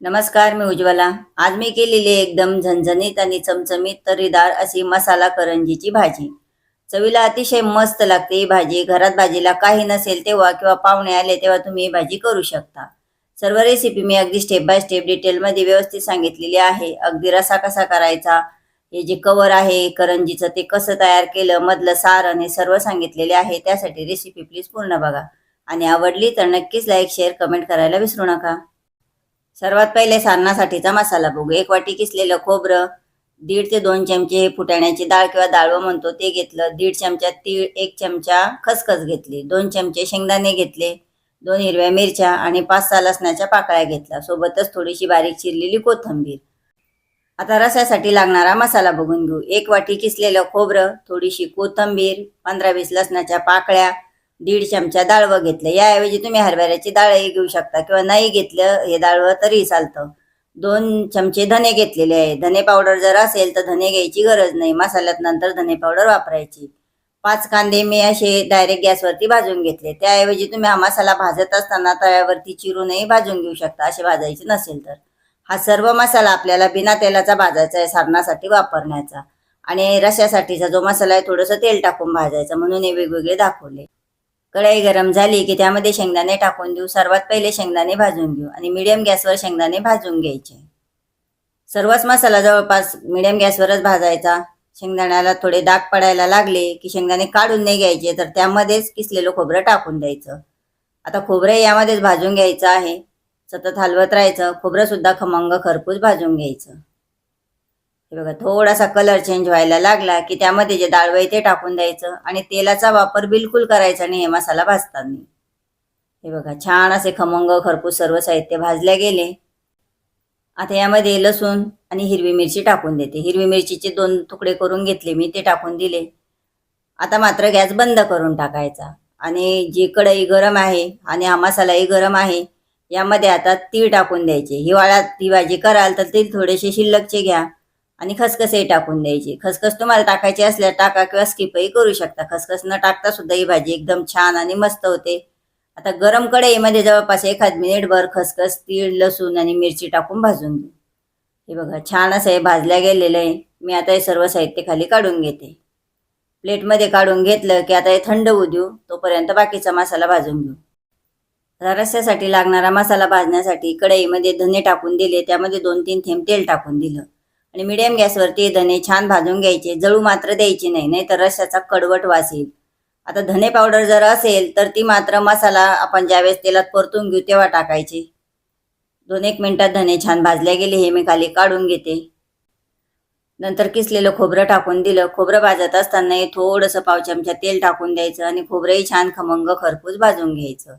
नमस्कार मी उज्ज्वला. आज मी केलेली एकदम झणझणीत आणि चमचमीत तर्रीदार अशी मसाला करंजीची भाजी. चवीला अतिशय मस्त लागते ही भाजी. घरात भाजीला काही नसेल तेव्हा किंवा पाहुणे आले तेव्हा तुम्ही ही भाजी करू शकता. सर्व रेसिपी मी अगदी स्टेप बाय स्टेप डिटेलमध्ये व्यवस्थित सांगितलेली आहे. अगदी रसा कसा करायचा हे जे कवर आहे करंजीचं ते कसं तयार केलं मधलं सारण हे सर्व सांगितलेले आहे त्यासाठी रेसिपी प्लीज पूर्ण बघा. आणि आवडली तर नक्कीच लाईक शेअर कमेंट करायला विसरू नका. सर्वात पहिले सारणासाठीचा मसाला बघू. एक वाटी किसलेलं खोबरं दीड ते दोन चमचे फुटाण्याची डाळ किंवा डाळवं म्हणतो ते घेतलं. दीड चमचा तीळ एक चमचा खसखस घेतली. दोन चमचे शेंगदाणे घेतले. दोन हिरव्या मिरच्या आणि पाच सहा लसणाच्या पाकळ्या घेतल्या. सोबतच थोडीशी बारीक चिरलेली कोथिंबीर. आता रस्यासाठी लागणारा मसाला बघून घेऊ. एक वाटी किसलेलं खोबरं थोडीशी कोथिंबीर पंधरा वीस लसणाच्या पाकळ्या दीड चमचा डाळवं घेतलं. याऐवजी तुम्ही हरभऱ्याची डाळही घेऊ शकता किंवा नाही घेतलं हे डाळवं तरी चालतं. दोन चमचे धने घेतलेले आहे. धने पावडर जर असेल तर धने घ्यायची गरज नाही. मसाल्यात नंतर धने पावडर वापरायची. पाच कांदे मी असे डायरेक्ट गॅसवरती भाजून घेतले. त्याऐवजी तुम्ही हा मसाला भाजत असताना तव्यावरती चिरूनही भाजून घेऊ शकता असे भाजायचे नसेल तर. हा सर्व मसाला आपल्याला बिना तेलाचा भाजायचा आहे सारणासाठी वापरण्याचा. आणि रश्यासाठीचा जो मसाला आहे थोडंसं तेल टाकून भाजायचा. म्हणून हे वेगवेगळे दाखवले. कढई गरम झाली की त्यामध्ये शेंगदाणे टाकून देऊ. सर्वात पहिले शेंगदाणे भाजून घेऊ आणि मिडियम गॅसवर शेंगदाणे भाजून घ्यायचे. सर्वच मसाला जवळपास मिडियम गॅसवरच भाजायचा. शेंगदाण्याला थोडे दाग पडायला लागले की शेंगदाणे काढून नाही घ्यायचे तर त्यामध्येच किसलेलं खोबरं टाकून द्यायचं. आता खोबरं यामध्येच भाजून घ्यायचं आहे. सतत हलवत राहायचं. खोबरंसुद्धा खमंग खरपूस भाजून घ्यायचं. हे बघा थोडासा कलर चेंज व्हायला लागला की त्यामध्ये जे डाळवं ते टाकून द्यायचं आणि तेलाचा वापर बिलकुल करायचा नाही हे मसाला भाजताना. हे बघा छान असे खमंग खरपूस सर्व साहित्य भाजल्या गेले. आता यामध्ये लसूण आणि हिरवी मिरची टाकून देते. हिरवी मिरचीचे दोन तुकडे करून घेतले मी ते टाकून दिले. आता मात्र गॅस बंद करून टाकायचा. आणि जी कढई गरम आहे आणि हा मसालाही गरम आहे यामध्ये आता तीळ टाकून द्यायचे. हिवाळ्यात ती भाजी कराल तर ते थोडेसे शिल्लकचे घ्या. आणि खसखसही टाकून द्यायची. खसखस तुम्हाला टाकायची असल्यास टाका किंवा स्किपही करू शकता. खसखस न टाकता सुद्धा ही भाजी एकदम छान आणि मस्त होते. आता गरम कढईमध्ये जवळपास एखाद मिनिटभर खसखस तीळ लसूण आणि मिरची टाकून भाजून घे हे बघा छान असं हे भाजल्या गेलेलं आहे. मी आता हे सर्व साहित्य खाली काढून घेते. प्लेटमध्ये काढून घेतलं की आता हे थंड होऊ देऊ. तोपर्यंत बाकीचा मसाला भाजून घेऊ. आता रस्स्यासाठी लागणारा मसाला भाजण्यासाठी कढईमध्ये धने टाकून दिले. त्यामध्ये दोन तीन थेंब तेल टाकून दिलं. आणि मिडियम गॅसवरती धने छान भाजून घ्यायचे जळू मात्र द्यायची नाही नाहीतर रश्याचा कडवट वास येईल. आता धने पावडर जर असेल तर ती मात्र मसाला आपण ज्यावेळेस तेलात परतून घेऊ तेव्हा टाकायची. दोन एक मिनटात धने छान भाजल्या गेले हे मी खाली काढून घेते. नंतर किसलेलं खोबरं टाकून दिलं. खोबरं भाजत असताना हे थोडंसं पाव चमचा तेल टाकून द्यायचं आणि खोबरंही छान खमंग खरपूस भाजून घ्यायचं.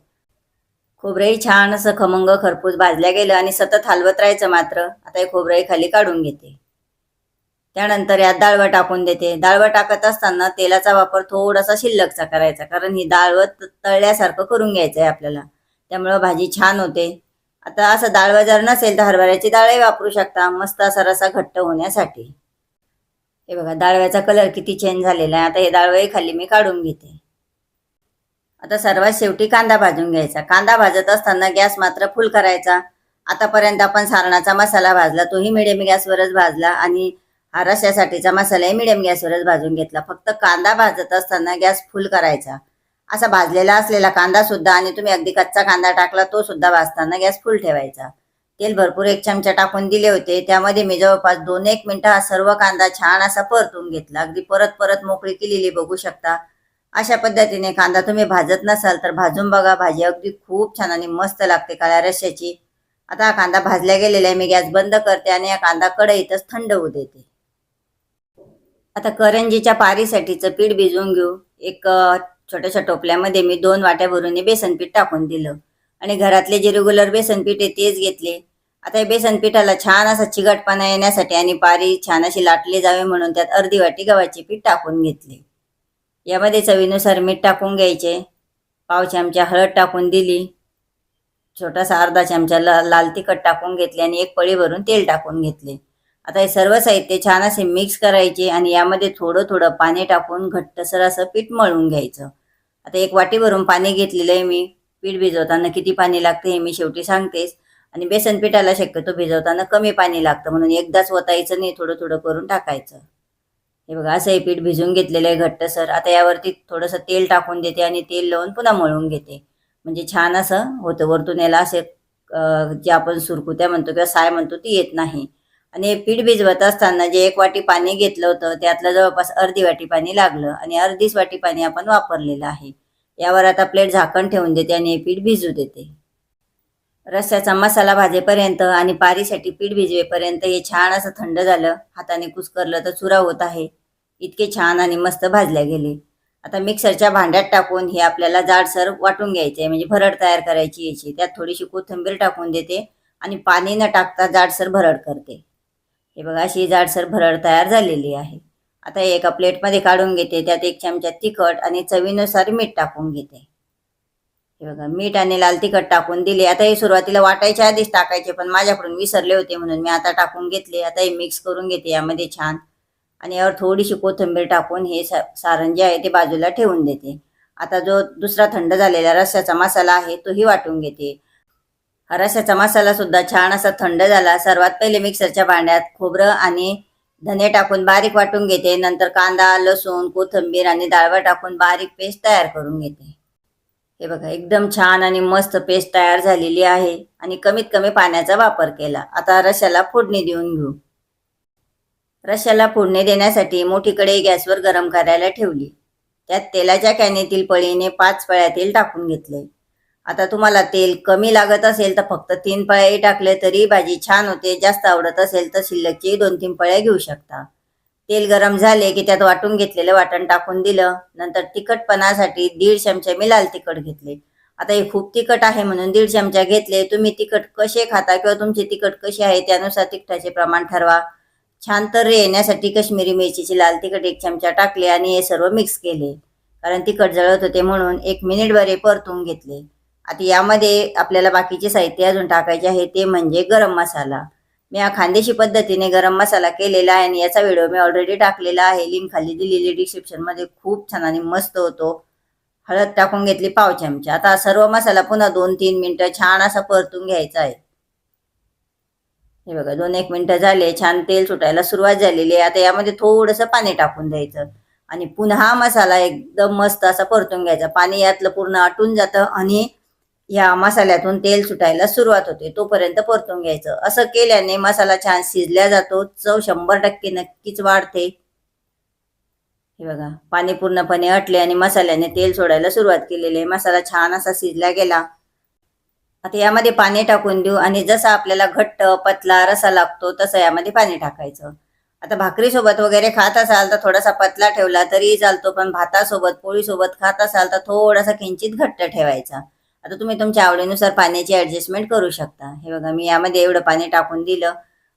खोबरंही छान असं खमंग खरपूस भाजल्या गेलं आणि सतत हलवत राहायचं मात्र. आता हे खोबरंही खाली काढून घेते. त्यानंतर यात डाळवं टाकून देते. डाळवं टाकत असताना तेलाचा वापर थोडासा शिल्लकचा करायचा कारण ही डाळवं तळल्यासारखं करून घ्यायचं आहे आपल्याला. त्यामुळं भाजी छान होते. आता असं डाळवं जर नसेल तर हरभऱ्याची डाळही वापरू शकता मस्त असा रसा घट्ट होण्यासाठी. हे बघा डाळव्याचा कलर किती चेंज झालेला आहे. आता हे डाळवंही खाली मी काढून घेते. आता सर्वात शेवटी कांदा भाजून घ्यायचा. कांदा भाजत असताना गॅस मात्र फुल करायचा. आतापर्यंत आपण सारणाचा मसाला भाजला तोही मिडियम गॅसवरच भाजला आणि हा रश्यासाठीचा मसालाही मिडियम गॅसवरच भाजून घेतला. फक्त कांदा भाजत असताना गॅस फुल करायचा. असा भाजलेला असलेला कांदा सुद्धा आणि तुम्ही अगदी कच्चा कांदा टाकला तो सुद्धा भाजताना गॅस फुल ठेवायचा. तेल भरपूर एक चमचा टाकून दिले होते. त्यामध्ये मी जवळपास दोन एक मिनिटं हा सर्व कांदा छान असा परतून घेतला. अगदी परत परत मोकळी केलेली बघू शकता. अशा पद्धतीने कांदा तुम्ही भाजत नसाल तर भाजून बघा. भाजी अगदी खूप छान आणि मस्त लागते काळ्या रश्याची आता हा कांदा भाजल्या गेलेला आहे. मी गॅस बंद करते आणि हा कांदा कढईतच थंड होऊ देते. आता करंजीच्या पारीसाठीचं पीठ भिजवून घेऊ. एक छोट्याशा टोपल्यामध्ये मी दोन वाट्या भरून हे बेसन पीठ टाकून दिलं. आणि घरातले जे रेग्युलर बेसन पीठ आहे तेच घेतले. आता हे बेसन पिठाला छान असा चिकटपणा येण्यासाठी आणि पारी छान अशी लाटली जावे म्हणून त्यात अर्धी वाटी गव्हाचे पीठ टाकून घेतले. यामध्ये चवीनुसार मीठ टाकून घ्यायचे. पाव चमचा हळद टाकून दिली. छोटासा अर्धा चमचा ला लाल तिखट टाकून घेतले आणि एक पळी भरून तेल टाकून घेतले. आता हे सर्व साहित्य छान असे मिक्स करायचे आणि यामध्ये थोडं थोडं पाणी टाकून घट्टसर असं पीठ मळून घ्यायचं. आता एक वाटी भरून पाणी घेतलेलं आहे मी. पीठ भिजवताना किती पाणी लागतं हे मी शेवटी सांगतेच. आणि बेसन पिठाला शक्यतो भिजवताना कमी पाणी लागतं. म्हणून एकदाच ओतायचं नाही थोडं थोडं करून टाकायचं. हे बघा असं हे पीठ भिजून घेतलेलं आहे घट्टसर. आता यावरती थोडंसं तेल टाकून देते आणि तेल लावून पुन्हा मळून घेते. म्हणजे छान असं होतं. वरतून याला असे जे आपण सुरकुत्या म्हणतो किंवा साय म्हणतो ती येत नाही. आणि पीठ भिजवत असताना जे एक वाटी पाणी घेतलं होतं त्यातलं जवळपास अर्धी वाटी पाणी लागलं आणि अर्धीच वाटी पाणी आपण वापरलेलं आहे. यावर आता प्लेट झाकण ठेवून देते आणि हे पीठ भिजू देते. रस्स्याचा मसाला भाजेपर्यंत आणि पारीसाठी पीठ भिजवेपर्यंत हे छान असं थंड झालं. हाताने कुस्करलं तर चुरा होत आहे. इतके छान आणि मस्त भाजल्या गेले. आता मिक्सरच्या भांड्यात टाकून हे आपल्याला जाडसर वाटून घ्यायचे म्हणजे भरड तयार करायची याची. त्यात थोडीशी कोथिंबीर टाकून देते आणि पाणी न टाकता जाडसर भरड करते. हे बघा अशी जाडसर भरड तयार झालेली आहे. आता एका प्लेटमध्ये काढून घेते त्यात एक चमचा तिखट आणि चवीनुसार मीठ टाकून घेते. हे बघा मीठ आणि लाल तिखट टाकून दिले. आता हे सुरुवातीला वाटायच्या आधीच टाकायचे पण माझ्याकडून विसरले होते म्हणून मी आता टाकून घेतले. आता हे मिक्स करून घेते यामध्ये छान. आणि यावर थोडीशी कोथिंबीर टाकून हे सा सारण जे आहे ते बाजूला ठेवून देते. आता जो दुसरा थंड झालेला रस्स्याचा मसाला आहे तोही वाटून घेते. हा मसाला सुद्धा छान असा थंड झाला. सर्वात पहिले मिक्सरच्या भांड्यात खोबरं आणि धने टाकून बारीक वाटून घेते. नंतर कांदा लसूण कोथिंबीर आणि डाळवा टाकून बारीक पेस्ट तयार करून घेते. हे बघा एकदम छान आणि मस्त पेस्ट तयार झालेली आहे आणि कमीत कमी पाण्याचा वापर केला. आता रश्याला फोडणी देऊन घेऊ. रश्याला फोडणी देण्यासाठी मोठी कढई गॅसवर गरम करायला ठेवली. त्यात तेलाच्या कॅनेतील पळीने पाच पळ्या तेल टाकून घेतले आता तुम्हाला तेल कमी लागत असेल तर फक्त तीन पळ्याही टाकले तरी भाजी छान होते जास्त आवडत असेल तर शिल्लकची दोन तीन पळ्या घेऊ शकता. तेल गरम झाले की त्यात वाटून घेतलेलं वाटण टाकून दिलं. नंतर तिखटपणासाठी दीड चमचे मी लाल तिखट घेतले. आता हे खूप तिखट आहे म्हणून दीड चमचा घेतले. तुम्ही तिखट कसे खाता किंवा तुमची तिखट कशी आहे त्यानुसार तिखटाचे प्रमाण ठरवा. छान तर येण्यासाठी काश्मीरी मिरचीची लाल तिखट एक चमचा टाकले आणि हे सर्व मिक्स केले. कारण तिखट जळत होते म्हणून एक मिनिट बरे परतून घेतले. आता यामध्ये आपल्याला बाकीचे साहित्य अजून टाकायचे आहे ते म्हणजे गरम मसाला. मी हा खानदेशी पद्धतीने गरम मसाला केलेला आहे आणि याचा व्हिडिओ मी ऑलरेडी टाकलेला आहे. लिंक खाली दिलेली डिस्क्रिप्शनमध्ये खूप छान आणि मस्त होतो. हळद टाकून घेतली पाव चमचा. आता सर्व मसाला पुन्हा दोन तीन मिनटं छान असा परतून घ्यायचा आहे. हे बघा दोन एक मिनटं झाले. छान तेल सुटायला सुरुवात झालेली आहे. आता यामध्ये थोडंसं पाणी टाकून द्यायचं. आणि पुन्हा मसाला एकदम मस्त असा परतून घ्यायचा. पाणी यातलं पूर्ण आटून जातं आणि ह्या मसाल्यातून तेल सुटायला सुरुवात होते. तोपर्यंत परतून घ्यायचं. असं केल्याने मसाला छान शिजल्या जातो. चव शंभर टक्के नक्कीच वाढते. हे बघा पाणी पूर्णपणे अटले आणि मसाल्याने तेल सोडायला सुरुवात केलेली आहे. मसाला छान असा शिजला गेला. आता यामध्ये पाणी टाकून देऊ आणि जसा आपल्याला घट्ट पतला रसा लागतो तसं यामध्ये पाणी टाकायचं. आता भाकरीसोबत वगैरे खात असाल तर थोडासा पतला ठेवला तरी चालतो पण भातासोबत पोळीसोबत खात असाल तर थोडासा किंचित घट्ट ठेवायचा. आता तुम्ही तुमच्या आवडीनुसार पाण्याची ॲडजस्टमेंट करू शकता. हे बघा मी यामध्ये एवढं पाणी टाकून दिलं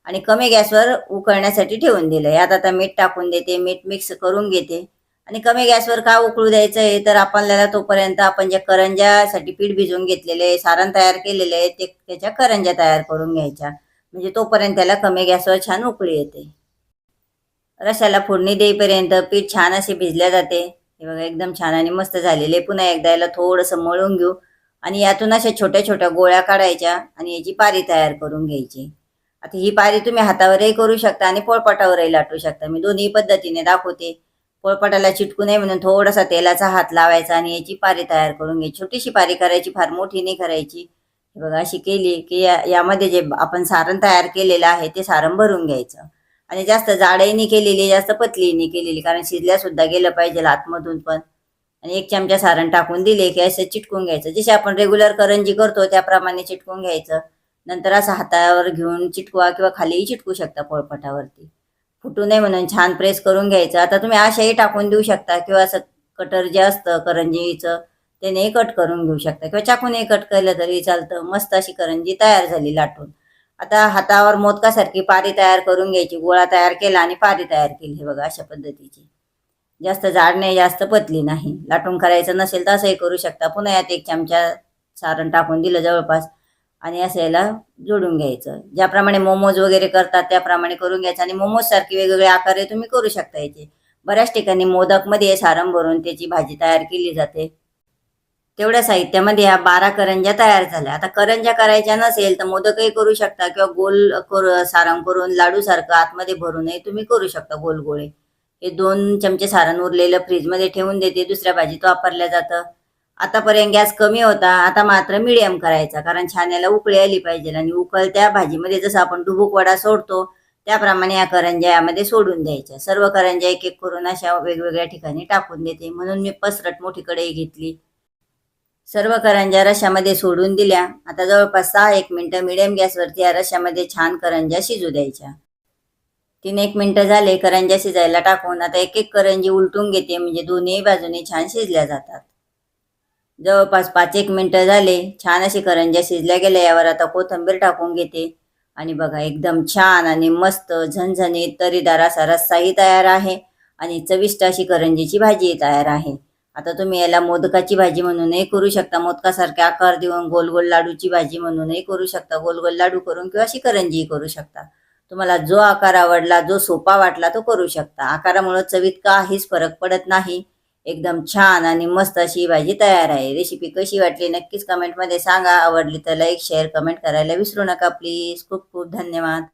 आणि कमी गॅसवर उकळण्यासाठी ठेवून दिलं. यात आता मीठ टाकून देते मीठ मिक्स करून घेते. आणि कमी गॅसवर का उकळू द्यायचं आहे तर आपल्याला तोपर्यंत आपण ज्या करंजासाठी पीठ भिजवून घेतलेले आहे सारण तयार केलेले आहे ते त्याच्या करंजा तयार करून घ्यायच्या. म्हणजे तोपर्यंत त्याला कमी गॅसवर छान उकळी येते. रशाला फोडणी देईपर्यंत पीठ छान असे भिजल्या जाते. हे बघा एकदम छान आणि मस्त झालेले. पुन्हा एकदा याला थोडंसं मळून घेऊ. आणि यातून अशा छोट्या छोट्या गोळ्या काढायच्या आणि याची पारी तयार करून घ्यायची. आता ही पारी तुम्ही हातावरही करू शकता आणि पोळपाटावरही लाटू शकता. मी दोन्ही पद्धतीने दाखवते. पोळपाटाला चिटकू नये म्हणून थोडासा तेलाचा हात लावायचा आणि याची पारी तयार करून घ्यायची. छोटीशी पारी करायची फार मोठी नाही करायची. बघा अशी केली की या यामध्ये जे आपण सारण तयार केलेलं आहे ते सारण भरून घ्यायचं. आणि जास्त जाडही नाही केलेली जास्त पतली नाही केलेली कारण शिजल्या सुद्धा गेलं पाहिजे आतमधून पण. आणि एक चमचा सारण टाकून दिले की असं चिटकून घ्यायचं. जसे आपण रेग्युलर करंजी करतो त्याप्रमाणे चिटकून घ्यायचं. नंतर असं हातावर घेऊन चिटकवा किंवा खालीही चिटकू शकता पोळपटावरती. फुटू नये म्हणून छान प्रेस करून घ्यायचं. आता तुम्ही अशाही टाकून देऊ शकता किंवा असं कटर जे असतं करंजीचं त्यानेही कट करून घेऊ शकता. किंवा चाकूनही कट केलं तरी चालतं. मस्त अशी करंजी तयार झाली लाटून. आता हातावर मोदकासारखी पारी तयार करून घ्यायची. गोळा तयार केला आणि पारी तयार केली. हे बघा अशा पद्धतीची. जास्त जाड नाही जास्त पतली नाही. लाटून करायचं नसेल तर असंही करू शकता. पुन्हा यात एक चमचा सारण टाकून दिलं जवळपास आणि असं याला जोडून घ्यायचं. ज्याप्रमाणे मोमोज वगैरे करतात त्याप्रमाणे करून घ्यायचं आणि मोमोज सारखे वेगवेगळे आकार तुम्ही करू शकता याचे. बऱ्याच ठिकाणी मोदकमध्ये सारण भरून त्याची भाजी तयार केली जाते. तेवढ्या साहित्यामध्ये ह्या बारा करंज्या तयार झाल्या. आता करंज्या करायच्या नसेल तर मोदकही करू शकता किंवा गोल कर सारण करून लाडू सारखं आतमध्ये भरूनही तुम्ही करू शकता गोल गोळे हे दोन चमचे सारण उरलेलं फ्रीजमध्ये ठेवून देते दुसऱ्या भाजीत वापरल्या जातं. आतापर्यंत गॅस कमी होता आता मात्र मिडियम करायचा कारण छान याला उकळी आली पाहिजे आणि उकळत्या भाजीमध्ये जसं आपण डुबुक वडा सोडतो त्याप्रमाणे या करंज्या यामध्ये सोडून द्यायच्या. सर्व करंज्या एक एक करून अशा वेगवेगळ्या ठिकाणी टाकून देते. म्हणून मी पसरट मोठी कढई घेतली. सर्व करंज्या रश्यामध्ये सोडून दिल्या. आता जवळपास सहा एक मिनटं मिडियम गॅसवरती या रश्यामध्ये छान करंज्या शिजू द्यायच्या. तीन एक मिनटं झाले करंज्या शिजायला टाकून. आता एक एक करंजी उलटून घेते म्हणजे दोन्ही बाजूने छान शिजल्या जातात. जवळपास पाच एक मिनटं झाले छान अशी करंज्या शिजल्या गेल्या. यावर आता कोथिंबीर टाकून घेते. आणि बघा एकदम छान आणि मस्त झणझणीत तरीदार असा रस्साही तयार आहे. आणि चविष्ट अशी करंजीची भाजी तयार आहे. आता तुम्ही याला मोदकाची भाजी म्हणूनही करू शकता. मोदकासारखे आकार देऊन गोल गोल लाडूची भाजी म्हणूनही करू शकता. गोल गोल लाडू करून किंवा अशी करंजीही करू शकता. तुम्हाला जो आकार आवडला जो सोपा वाटला तो करू शकता. आकारामुळे चवीत काहीच फरक पडत नाही. एकदम छान आणि मस्त अशी भाजी तयार आहे. रेसिपी कशी वाटली नक्कीच कमेंटमध्ये सांगा. आवडली तर लाईक शेअर कमेंट करायला विसरू नका प्लीज खूप खूप धन्यवाद.